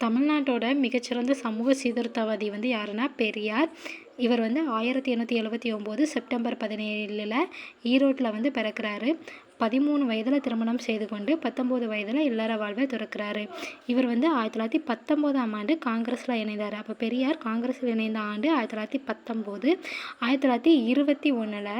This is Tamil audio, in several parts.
தமிழ்நாட்டோட மிகச்சிறந்த சமூக சீர்திருத்தவாதி வந்து யாருன்னா பெரியார். இவர் வந்து ஆயிரத்தி எண்ணூற்றி எழுபத்தி ஒம்பது செப்டம்பர் பதினேழில் ஈரோட்டில் வந்து பிறக்கிறாரு. பதிமூணு வயதில் திருமணம் செய்து கொண்டு பத்தொம்போது வயதில் இல்லற வாழ்வை துறக்கிறாரு. இவர் வந்து ஆயிரத்தி தொள்ளாயிரத்தி பத்தொம்போதாம் ஆண்டு காங்கிரஸில் இணைந்தார். அப்போ பெரியார் காங்கிரஸில் இணைந்த ஆண்டு ஆயிரத்தி தொள்ளாயிரத்தி பத்தொம்போது. ஆயிரத்தி தொள்ளாயிரத்தி இருபத்தி ஒன்றில்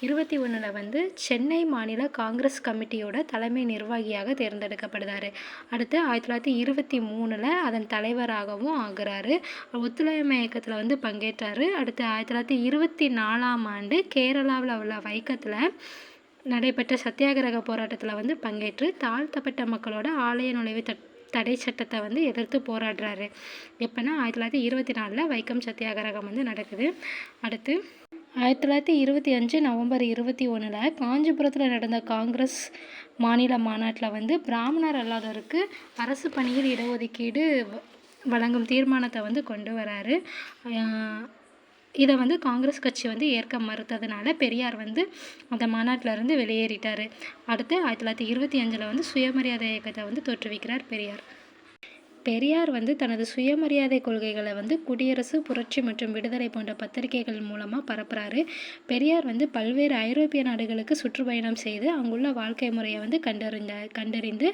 இருபத்தி ஒன்றில் வந்து சென்னை மாநில காங்கிரஸ் கமிட்டியோட தலைமை நிர்வாகியாக தேர்ந்தெடுக்கப்படுதார் அடுத்து ஆயிரத்தி தொள்ளாயிரத்தி இருபத்தி மூணில் அதன் தலைவராகவும் ஆகிறாரு. ஒத்துழையாமை இயக்கத்தில் வந்து பங்கேற்றார். அடுத்து ஆயிரத்தி தொள்ளாயிரத்தி இருபத்தி நாலாம் ஆண்டு கேரளாவில் உள்ள வைக்கத்தில் நடைபெற்ற சத்தியாகிரக போராட்டத்தில் வந்து பங்கேற்று தாழ்த்தப்பட்ட மக்களோட ஆலய நுழைவு தட் தடை சட்டத்தை வந்து எதிர்த்து போராடுறாரு. எப்போனா ஆயிரத்தி தொள்ளாயிரத்தி இருபத்தி நாலில் வைக்கம் சத்தியாகிரகம் வந்து நடக்குது. அடுத்து ஆயிரத்தி தொள்ளாயிரத்தி இருபத்தி அஞ்சு நவம்பர் இருபத்தி ஒன்றில் காஞ்சிபுரத்தில் நடந்த காங்கிரஸ் மாநில மாநாட்டில் வந்து பிராமணர் அல்லாதோருக்கு அரசு பணியில் இடஒதுக்கீடு வழங்கும் தீர்மானத்தை வந்து கொண்டு வராரு. இதை வந்து காங்கிரஸ் கட்சி வந்து ஏற்க மறுத்ததுனால பெரியார் வந்து அந்த மாநாட்டிலேருந்து வெளியேறிட்டார். அடுத்து ஆயிரத்தி தொள்ளாயிரத்தி இருபத்தி அஞ்சில் வந்து சுயமரியாதை இயக்கத்தை வந்து தோற்றுவிக்கிறார் பெரியார். பெரியார் வந்து தனது சுயமரியாதை கொள்கைகளை வந்து குடியரசு புரட்சி மற்றும் விடுதலை போன்ற பத்திரிகைகள் மூலமாக பரப்புகிறாரு பெரியார் வந்து பல்வேறு ஐரோப்பிய நாடுகளுக்கு சுற்றுப்பயணம் செய்து அங்குள்ள வாழ்க்கை முறையை வந்து கண்டறிந்த கண்டறிந்து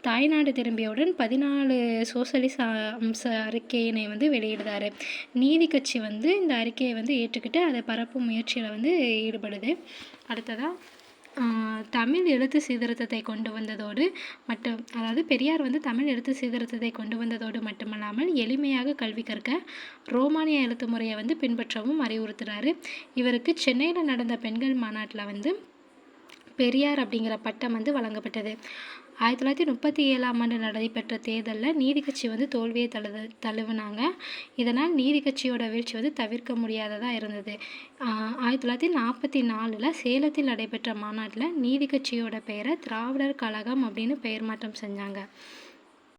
தாய்நாடு திரும்பியவுடன் பதினாலு சோசலிச அம்ச அறிக்கையினை வந்து வெளியிடுதார் நீதி கட்சி வந்து இந்த அறிக்கையை வந்து ஏற்றுக்கிட்டு அதை பரப்பும் முயற்சியில் வந்து ஈடுபடுது. அடுத்ததாக தமிழ் எழுத்து சீர்திருத்தத்தை கொண்டு வந்ததோடு மட்டும் அதாவது பெரியார் வந்து தமிழ் எழுத்து சீர்திருத்தத்தை கொண்டு வந்ததோடு மட்டுமல்லாமல் எளிமையாக கல்வி கற்க ரோமானிய எழுத்து முறையை வந்து பின்பற்றவும் அறிவுறுத்துகிறாரு இவருக்கு சென்னையில் நடந்த பெண்கள் மாநாட்டில் வந்து பெரியார் அப்படிங்கிற பட்டம் வந்து வழங்கப்பட்டது. ஆயிரத்தி தொள்ளாயிரத்தி முப்பத்தி ஏழாம் ஆண்டு நடைபெற்ற தேர்தலில் நீதி கட்சி வந்து தோல்வியை தழுவு தழுவினாங்க. இதனால் நீதி கட்சியோட வீழ்ச்சி வந்து தவிர்க்க முடியாததாக இருந்தது. ஆயிரத்தி தொள்ளாயிரத்தி நாற்பத்தி நாலில் சேலத்தில் நடைபெற்ற மாநாட்டில் நீதி கட்சியோட பெயரை திராவிடர் கழகம் அப்படின்னு பெயர் மாற்றம் செஞ்சாங்க.